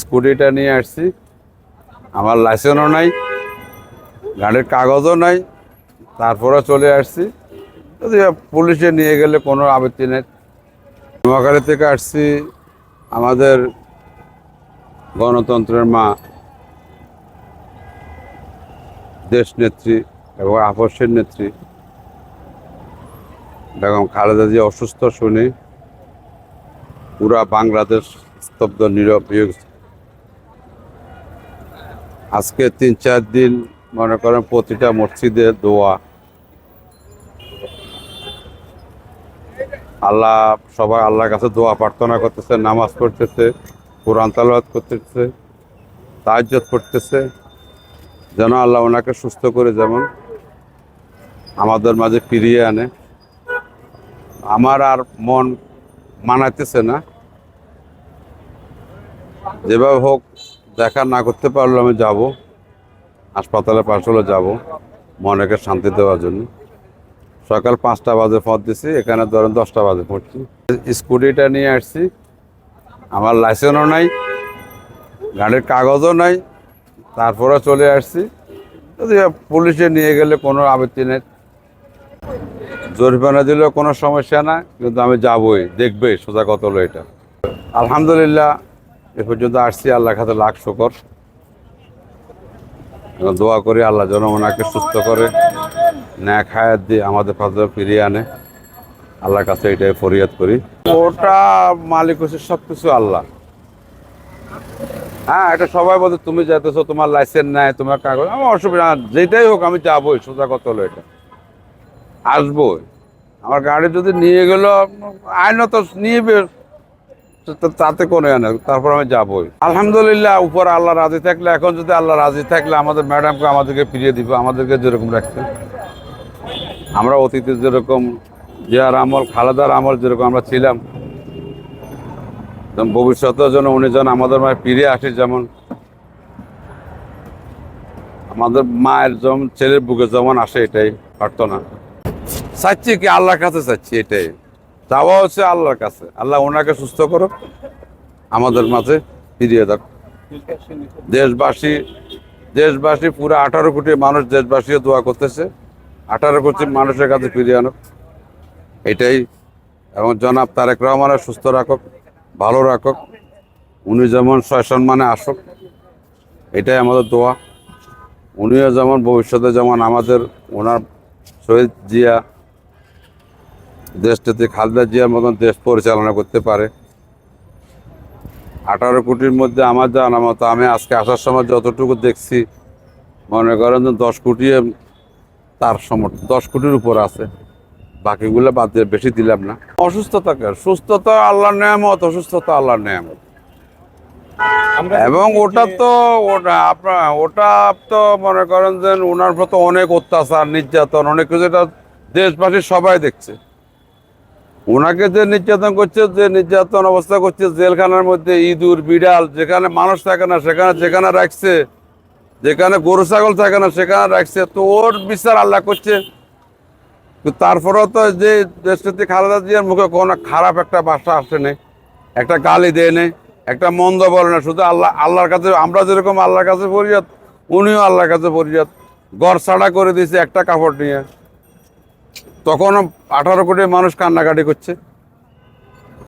স্কুটিটা নিয়ে আসছি। আমার লাইসেন্সও নাই, গাড়ির কাগজও নাই, তারপরে চলে আসছি। যদি পুলিশে নিয়ে গেলে কোনো আপত্তি নেই। নোয়াখালী থেকে আসছি, আমাদের গণতন্ত্রের মা, দেশ নেত্রী এবং আপসের নেত্রী, বেগম খালেদা জিয়া অসুস্থ, শুনি। পুরা বাংলাদেশ স্তব্ধ, নীরব। আজকে তিন, চার দিন মনে করেন প্রতিটা মসজিদে দোয়া। আল্লাহ, সবাই আল্লাহর কাছে দোয়া, প্রার্থনা করতেছে, নামাজ পড়তেছে, কোরআন তালাবাদ করতেছে তাহাজ্জত করতেছে যেন আল্লাহ ওনাকে সুস্থ করে যেমন আমাদের মাঝে ফিরিয়ে আনে। আমার আর মন মানাইতেছে না। যেভাবে হোক দেখা না করতে পারলে আমি যাব হাসপাতালে পাশলে যাব, মনেকে শান্তি দেওয়ার জন্য। সকাল পাঁচটা বাজে পথ দিছি, এখানে ধরেন দশটা বাজে পড়ছি। স্কুটিটা নিয়ে আসছি, আমার লাইসেন্সও নাই, গাড়ির কাগজও নাই, তারপরে চলে আসছি। যদি পুলিশে নিয়ে গেলে কোনো আপত্তি নেই। জরিমানা দিলেও কোনো সমস্যা না কিন্তু আমি যাবই দেখবে সোজা কত হলো এটা। আলহামদুলিল্লাহ এ পর্যন্ত আসছি আল্লাহ খাতে লাখ শুকর। দোয়া করি, আল্লাহ যেন ওনাকে সুস্থ করে, ন্যাক হায়াত দিয়ে আমাদের পাশে ফিরিয়ে আনে। আল্লাহর কাছে এটাই ফরিয়াদ করি। ওটা মালিক হচ্ছে সব কিছু আল্লাহ। হ্যাঁ এটা সবাই বলতে তুমি যাইতেছো তোমার লাইসেন্স নাই, তোমার কাগজ আমার অসুবিধা যেটাই হোক, আমি যাবোই, সোজা কত হলো এটা। আসব আমার গাড়ি যদি নিয়ে গেল, আইনত নিয়ে তাতে কোনো ইয়ে তারপর আমি যাবোই। আলহামদুলিল্লাহ, উপর আল্লাহ রাজি থাকলে, এখন যদি আল্লাহ রাজি থাকলে আমাদের ম্যাডামকে আমাদেরকে ফিরিয়ে দিব, আমাদেরকে যেরকম রাখছে। আমরা অতীতে যেরকম জিয়ার আমল, খালেদার আমল যেরকম আমরা ছিলাম যেমন ভবিষ্যতেও যেন উনি যেন আমাদের মায়ের ফিরে আসে যেমন। আমাদের মায়ের যেমন, ছেলের বুকে যেমন আসে এটাই, প্রার্থনা। চাচ্ছি কি আল্লাহর কাছে চাচ্ছি এটাই। চাওয়া হচ্ছে আল্লাহর কাছে। আল্লাহ ওনাকে সুস্থ করো আমাদের মাঝে ফিরিয়ে দাও। দেশবাসী দেশবাসী পুরো আঠারো কোটি মানুষ দেশবাসীও দোয়া করতেছে। আঠারো কোটি মানুষের কাছে ফিরিয়ে আনো এটাই। এবং জনাব তারেক রহমানের সুস্থ রাখক, ভালো রাখক। উনি যেমন সয় সম্মানে আসুক, এটাই আমাদের দোয়া। উনিও যেমন ভবিষ্যতে যেমন আমাদের ওনার শহীদ জিয়া দেশটাতে খালেদা জিয়ার মতন দেশ পরিচালনা করতে পারে। আঠারো কোটির মধ্যে আমার জানা মতো আমি আজকে আসার সময় যতটুকু দেখছি মনে করেন যে দশ কোটি তার সমর্থ দশ কোটির উপর আছে। বাকিগুলো বাদ দিয়ে বেশি দিলাম না। অসুস্থতাকে সুস্থতা আল্লাহর নেয়ামত অসুস্থতা আল্লাহর নেয়ামত। এবং ওটা তো ওটা আপনার ওটা তো মনে করেন যে ওনার প্রতি অনেক অত্যাচার নির্যাতন অনেক কিছু এটা দেশবাসী সবাই দেখছে। ওনাকে যে নির্যাতন করছে, যে নির্যাতন অবস্থা করছে, জেলখানার মধ্যে ইঁদুর, বিড়াল, যেখানে মানুষ থাকে না, সেখানে যেখানে রাখছে, যেখানে গরু, ছাগল থাকে না, সেখানে রাখছে। তো ওর বিচার আল্লাহ করছে। তারপরেও তো যে দেশটাতে খালেদা জিয়ার মুখে কোনো খারাপ একটা বাসা আসে নেই, একটা গালি দেয় নেই, একটা মন্দ বলে না শুধু আল্লাহ, আল্লাহর কাছে, আমরা যেরকম আল্লাহর কাছে পরিজাত উনিও আল্লাহর কাছে পরিজাত ঘর ছাড়া করে দিয়েছে একটা কাপড় নিয়ে। তখন আঠারো কোটি মানুষ কান্নাকাটি করছে।